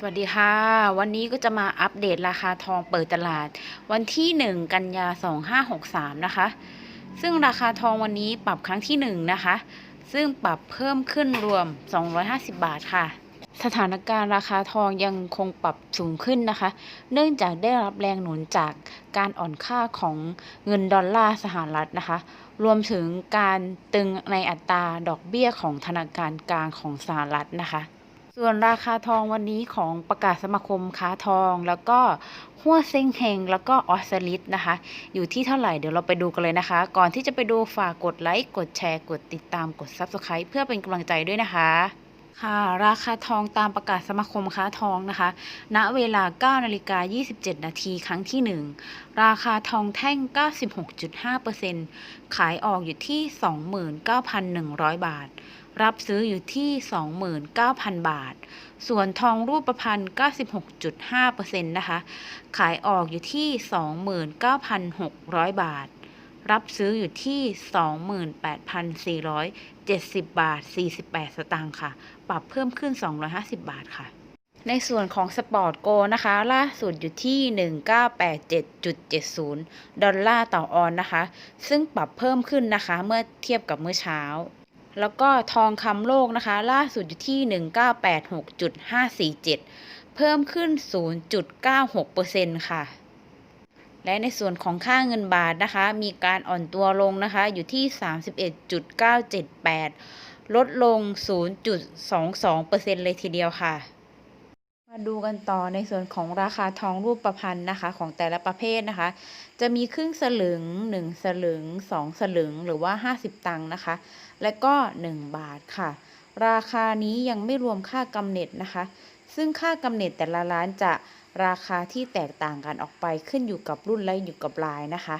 สวัสดีค่ะ วันนี้ก็จะมาอัปเดตราคาทองเปิดตลาด วันที่ 1 กันยา 2563 นะคะ ซึ่งราคาทองวันนี้ปรับครั้งที่ 1 นะคะ ซึ่งปรับเพิ่มขึ้นรวม 250 บาทค่ะ สถานการณ์ราคาทองยังคงปรับสูงขึ้นนะคะ เนื่องจากได้รับแรงหนุนจากการอ่อนค่าของเงินดอลลาร์สหรัฐนะคะ รวมถึงการตึงในอัตราดอกเบี้ยของธนาคารกลางของสหรัฐนะคะ ส่วนราคาทองวันนี้ของประกาศสมาคมค้าทอง แล้วก็หัวเซ็งเฮงแล้วก็ออสลิดนะคะ อยู่ที่เท่าไหร่เดี๋ยวเราไปดูกันเลยนะคะ ก่อนที่จะไปดูฝากกดไลค์กดแชร์ กดติดตามกด Subscribe เพื่อเป็นกำลังใจด้วยนะคะ ค่ะราคาทองตามประกาศสมาคมค้าทองนะคะ ณ เวลา 9 นาฬิกา 27 นาทีครั้งที่ 1 ราคาทองแท่ง 96.5%ขายออกอยู่ที่ 29,100 บาท รับซื้ออยู่ที่ 29,000 บาท ส่วนทองรูปประพันธ์96.5%นะคะ ขายออกอยู่ที่ 29,600 บาท รับซื้ออยู่ที่ 28,470 บาท 48 สตางค์ค่ะ ปรับเพิ่มขึ้น 250 บาทค่ะในส่วนของสปอร์ตโกนะคะ ล่าสุดอยู่ที่ 1987.70 ดอลลาร์ต่อออนนะคะ ซึ่งปรับเพิ่มขึ้นนะคะเมื่อเทียบกับเมื่อเช้า แล้วก็ทองคำโลกนะคะ ล่าสุดอยู่ที่ 1986.547 เพิ่มขึ้น 0.96%ค่ะ และในส่วนของค่าเงินบาทนะคะ มีการอ่อนตัวลงนะคะ อยู่ที่ 31.978 ลดลง 0.22%เลยทีเดียวค่ะ มาดูกันต่อในส่วนของราคาทองรูปประพันธ์นะคะ ของแต่ละประเภทนะคะ จะมีครึ่งสลึง 1 สลึง 2 สลึง หรือว่า 50 ตังค์นะคะ และก็ 1 บาทค่ะ ราคานี้ยังไม่รวมค่ากำเนิดนะคะ ซึ่งค่ากำเนิดแต่ละร้านจะราคาที่แตกต่างกันออกไปขึ้นอยู่กับรุ่นและอยู่กับลายนะคะ